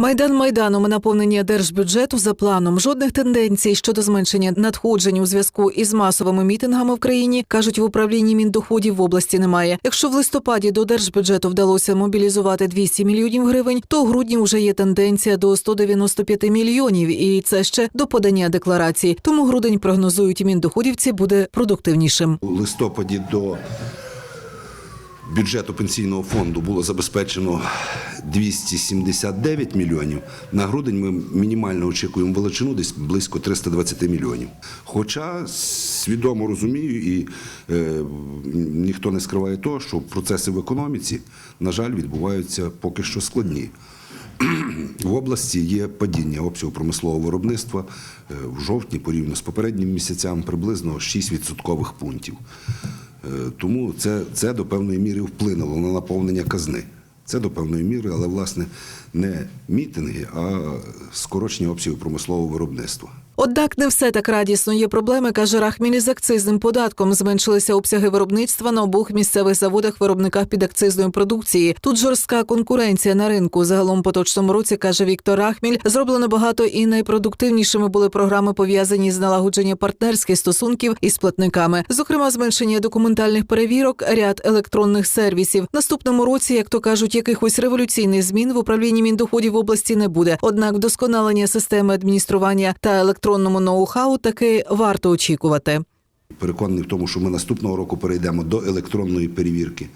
Майдан майданом наповнення держбюджету за планом. Жодних тенденцій щодо зменшення надходжень у зв'язку із масовими мітингами в країні кажуть в управлінні міндоходів в області немає. Якщо в листопаді до держбюджету вдалося мобілізувати 200 мільйонів гривень, то у грудні вже є тенденція до 195 мільйонів, і це ще до подання декларації. Тому грудень прогнозують міндоходівці буде продуктивнішим. У листопаді до бюджету пенсійного фонду було забезпечено 279 мільйонів. На грудень ми мінімально очікуємо величину десь близько 320 мільйонів. Хоча свідомо розумію, і е, ніхто не скриває того, що процеси в економіці, на жаль, відбуваються поки що складні. В області є падіння обсягу промислового виробництва е, в жовтні порівняно з попереднім місяцям приблизно 6 відсоткових пунктів. Е, Тому це, це до певної міри вплинуло на наповнення казни. Це до певної міри, але власне не мітинги, а скорочення обсягів промислового виробництва. Однак не все так радісно. Є проблеми, каже Рахміль із акцизним податком. Зменшилися обсяги виробництва на обох місцевих заводах виробниках підакцизної продукції. Тут жорстка конкуренція на ринку. Загалом поточному році каже Віктор Рахміль, зроблено багато і найпродуктивнішими були програми пов'язані з налагодженням партнерських стосунків із платниками, зокрема зменшення документальних перевірок, ряд електронних сервісів. Наступному році, як то кажуть, якихось революційних змін в управлінні міндоходів в області не буде. Однак вдосконалення системи адміністрування та електронному ноу-хау таки варто очікувати. Переконаний в тому, що ми наступного року перейдемо до електронної перевірки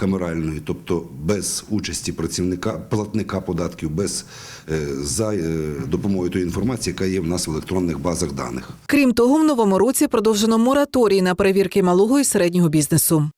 камеральної, тобто без участі працівника, платника податків, без е, за е, допомогою тої інформації, яка є в нас в електронних базах даних. Крім того, в новому році продовжено мораторій на перевірки малого і середнього бізнесу.